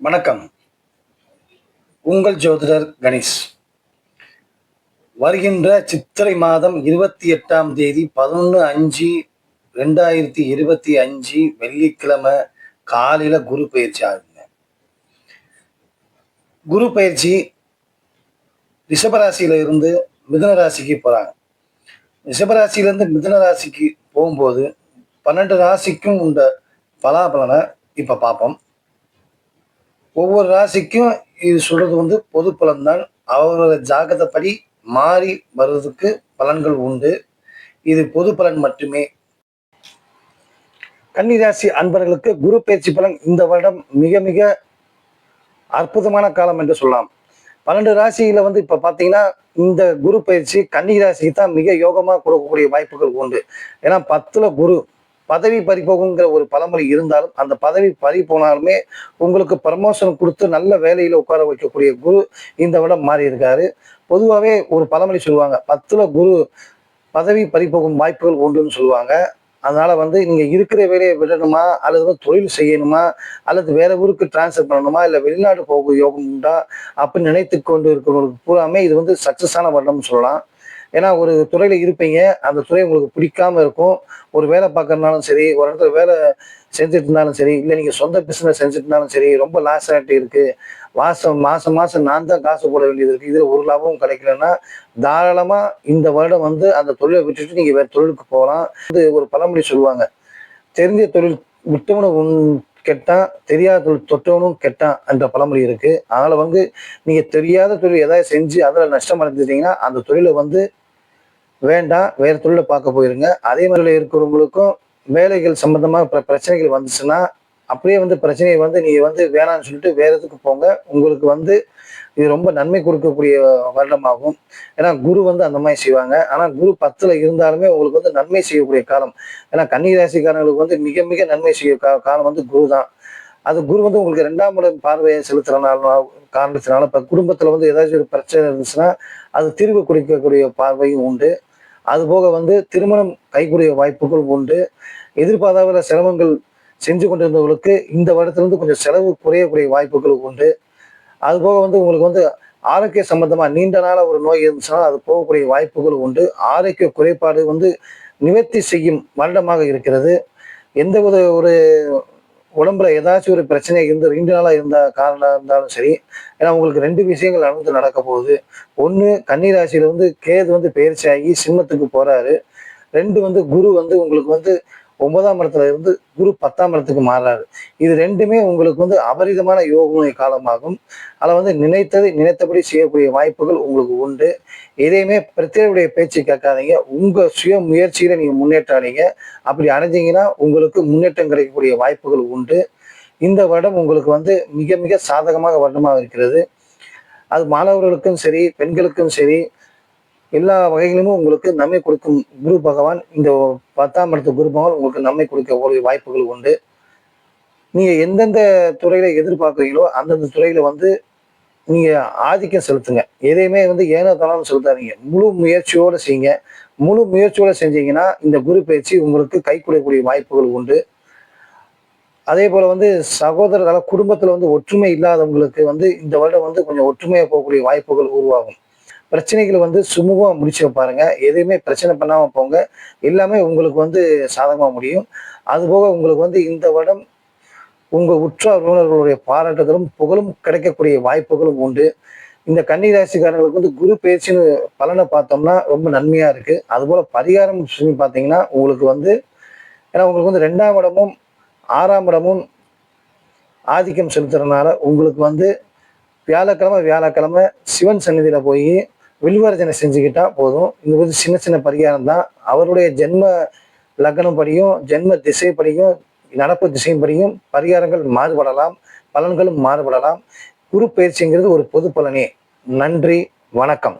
வணக்கம். உங்கள் ஜோதிடர் கணேஷ். வருகின்ற சித்திரை மாதம் இருபத்தி எட்டாம் தேதி பதினொன்று அஞ்சு ரெண்டாயிரத்தி இருபத்தி அஞ்சு வெள்ளிக்கிழமை காலையில் குரு பயிற்சி ஆகுங்க குரு பயிற்சி ரிஷபராசியில இருந்து மிதுன ராசிக்கு போகிறாங்க ரிஷபராசியிலேருந்து மிதுன ராசிக்கு போகும்போது பன்னெண்டு ராசிக்கும் உண்ட பலாபலனை இப்போ பார்ப்போம். ஒவ்வொரு ராசிக்கும் இது சொல்றது வந்து பொது பலன்தான். அவரோட ஜாககப்படி மாறி வர்றதுக்கு பலன்கள் உண்டு. இது பொது பலன் மட்டுமே. கன்னிராசி அன்பர்களுக்கு குரு பயிற்சி பலன் இந்த வருடம் மிக மிக அற்புதமான காலம் என்று சொல்லலாம். பன்னெண்டு ராசியில வந்து இப்ப பாத்தீங்கன்னா இந்த குரு பயிற்சி கன்னி ராசிக்கு தான் மிக யோகமா கொடுக்கக்கூடிய வாய்ப்புகள் உண்டு. ஏன்னா பத்துல குரு பதவி பறிபோகுங்கிற ஒரு பழமொழி இருந்தாலும் அந்த பதவி பறி போனாலுமே உங்களுக்கு ப்ரமோஷன் கொடுத்து நல்ல வேலையில உட்கார வைக்கக்கூடிய குரு இந்த விட மாறி இருக்காரு. பொதுவாகவே ஒரு பழமொழி சொல்லுவாங்க பத்துல குரு பதவி பறிபோகும் வாய்ப்புகள் உண்டுன்னு சொல்லுவாங்க. அதனால வந்து நீங்க இருக்கிற வேலையை விடணுமா அல்லது வந்து தொழில் செய்யணுமா அல்லது வேற ஊருக்கு டிரான்ஸ்ஃபர் பண்ணணுமா இல்லை வெளிநாடு போக யோகம் உண்டா அப்படின்னு நினைத்து கொண்டு இருக்கிறவங்களுக்கு பூராமே இது வந்து சக்சஸான வருடம்னு சொல்லலாம். ஏன்னா ஒரு துறையில இருப்பீங்க அந்த துறை உங்களுக்கு பிடிக்காம இருக்கும். ஒரு வேலை பார்க்கறதுனாலும் சரி ஒரு இடத்துல வேலை செஞ்சுட்டு இருந்தாலும் சரி இல்லை நீங்க சொந்த பிசினஸ் செஞ்சுட்டு இருந்தாலும் சரி ரொம்ப லாஸ் ஆகிட்டு இருக்கு. மாசம் மாசம் மாசம் நான் தான் காசு போட வேண்டியது இருக்கு. இதுல ஒரு லாபமும் கிடைக்கலன்னா தாராளமா இந்த வருடம் வந்து அந்த தொழிலை விட்டுட்டு நீங்க வேற தொழிலுக்கு போகலாம். இது ஒரு பழமொழி சொல்லுவாங்க. தெரிஞ்ச தொழில் விட்டவனும் உன் கெட்டான் தெரியாத தொழில் தொட்டவனும் கெட்டான் என்ற பழமொழி இருக்கு. அதனால வந்து நீங்க தெரியாத தொழில் ஏதாவது செஞ்சு அதில் நஷ்டம் அடைஞ்சிட்டீங்கன்னா அந்த தொழிலை வந்து வேண்டாம் வேறு தொழிலை பார்க்க போயிருங்க. அதே மாதிரி இருக்கிறவங்களுக்கும் வேலைகள் சம்மந்தமாக பிரச்சனைகள் வந்துச்சுன்னா அப்படியே வந்து பிரச்சனையை வந்து நீங்கள் வந்து வேணாம்னு சொல்லிட்டு வேற எதுக்கு போங்க. உங்களுக்கு வந்து இது ரொம்ப நன்மை கொடுக்கக்கூடிய வருடமாகும். ஏன்னா குரு வந்து அந்த மாதிரி செய்வாங்க. ஆனால் குரு பத்தில் இருந்தாலுமே உங்களுக்கு வந்து நன்மை செய்யக்கூடிய காலம். ஏன்னா கன்னி ராசிக்காரங்களுக்கு வந்து மிக மிக நன்மை செய்ய கா- காலம் வந்து குரு தான். அது குரு வந்து உங்களுக்கு ரெண்டாம் இடம் பார்வையை செலுத்துறனால காரணத்தினால இப்போ குடும்பத்தில் வந்து ஏதாச்சும் ஒரு பிரச்சனை இருந்துச்சுன்னா அது தீர்வு குறிக்கக்கூடிய பார்வையும் உண்டு. அதுபோக வந்து திருமணம் கைக்கூடிய வாய்ப்புகள் உண்டு. எதிர்பாராத சிரமங்கள் செஞ்சு கொண்டிருந்தவங்களுக்கு இந்த வருடத்திலிருந்து கொஞ்சம் செலவு குறையக்கூடிய வாய்ப்புகள் உண்டு. அது போக வந்து உங்களுக்கு வந்து ஆரோக்கிய சம்பந்தமா நீண்ட நாள ஒரு நோய் இருந்துச்சுன்னா அது போகக்கூடிய வாய்ப்புகள் உண்டு. ஆரோக்கிய குறைபாடு வந்து நிவர்த்தி செய்யும் வருடமாக இருக்கிறது. எந்த ஒரு ஒரு உடம்புல ஏதாச்சும் ஒரு பிரச்சனை இருந்து ரெண்டு நாளா இருந்த காரணம் இருந்தாலும் சரி ஏன்னா உங்களுக்கு ரெண்டு விஷயங்கள் அனுந்து நடக்க போகுது. ஒன்று கன்னிராசியில வந்து கேது வந்து பயிற்சி ஆகி சிம்மத்துக்கு போறாரு. ரெண்டு வந்து குரு வந்து உங்களுக்கு வந்து ஒன்பதாம் இடத்துல இருந்து குரு பத்தாம் இடத்துக்கு மாறாரு இது ரெண்டுமே உங்களுக்கு வந்து அபரிதமான யோக காலமாகும். அதில் வந்து நினைத்ததை நினைத்தபடி செய்யக்கூடிய வாய்ப்புகள் உங்களுக்கு உண்டு. எதையுமே பிரத்யேகடைய பேச்சு கேட்காதீங்க. உங்க சுய முயற்சியில நீங்க முன்னேற்றாதீங்க. அப்படி அடைஞ்சீங்கன்னா உங்களுக்கு முன்னேற்றம் கிடைக்கக்கூடிய வாய்ப்புகள் உண்டு. இந்த வருடம் உங்களுக்கு வந்து மிக மிக சாதகமாக வருடமாக இருக்கிறது. அது மாணவர்களுக்கும் சரி பெண்களுக்கும் சரி எல்லா வகைகளிலுமே உங்களுக்கு நன்மை கொடுக்கும் குரு பகவான். இந்த பத்தாம் இடத்து குரு பகவான் உங்களுக்கு நன்மை கொடுக்கக்கூடிய வாய்ப்புகள் உண்டு. நீங்க எந்தெந்த துறையில எதிர்பார்க்குறீங்களோ அந்தந்த துறையில வந்து நீங்க ஆதிக்கம் செலுத்துங்க. எதையுமே வந்து ஏனோ தானும் செலுத்தாதீங்க. முழு முயற்சியோட செய்யுங்க. முழு முயற்சியோட செஞ்சீங்கன்னா இந்த குரு பயிற்சி உங்களுக்கு கை கொடுக்கக்கூடிய வாய்ப்புகள் உண்டு. அதே போல வந்து சகோதரர் குடும்பத்துல வந்து ஒற்றுமை இல்லாதவங்களுக்கு வந்து இந்த வருடம் வந்து கொஞ்சம் ஒற்றுமையா போகக்கூடிய வாய்ப்புகள் உருவாகும். பிரச்சனைகளை வந்து சுமூகமாக முடிச்சு பாருங்க எதையுமே பிரச்சனை பண்ணாமல் போங்க. எல்லாமே உங்களுக்கு வந்து சாதகமாக முடியும். அதுபோக உங்களுக்கு வந்து இந்த வருடம் உங்கள் உற்றார் உறவினர்களுடைய பாராட்டுதலும் புகழும் கிடைக்கக்கூடிய வாய்ப்புகளும் உண்டு. இந்த கன்னி ராசிக்காரங்களுக்கு வந்து குரு பயிற்சின்னு பலனை பார்த்தோம்னா ரொம்ப நன்மையாக இருக்குது அதுபோல் பரிகாரம் சொல்லி பார்த்தீங்கன்னா உங்களுக்கு வந்து ஏன்னா உங்களுக்கு வந்து ரெண்டாம் இடமும் ஆறாம் இடமும் ஆதிக்கம் செலுத்துறதுனால உங்களுக்கு வந்து வியாழக்கிழமை வியாழக்கிழமை சிவன் சந்நிதியில போய் வில்வர்ஜனை செஞ்சுக்கிட்டா போதும். இது வந்து சின்ன சின்ன பரிகாரம் தான் அவருடைய ஜென்ம லக்னம் படியும் ஜென்ம திசைப்படியும் நடப்பு திசைப்படியும் பரிகாரங்கள் மாறுபடலாம் பலன்களும் மாறுபடலாம். குரு பயிற்சிங்கிறது ஒரு பொது பலனே. நன்றி வணக்கம்.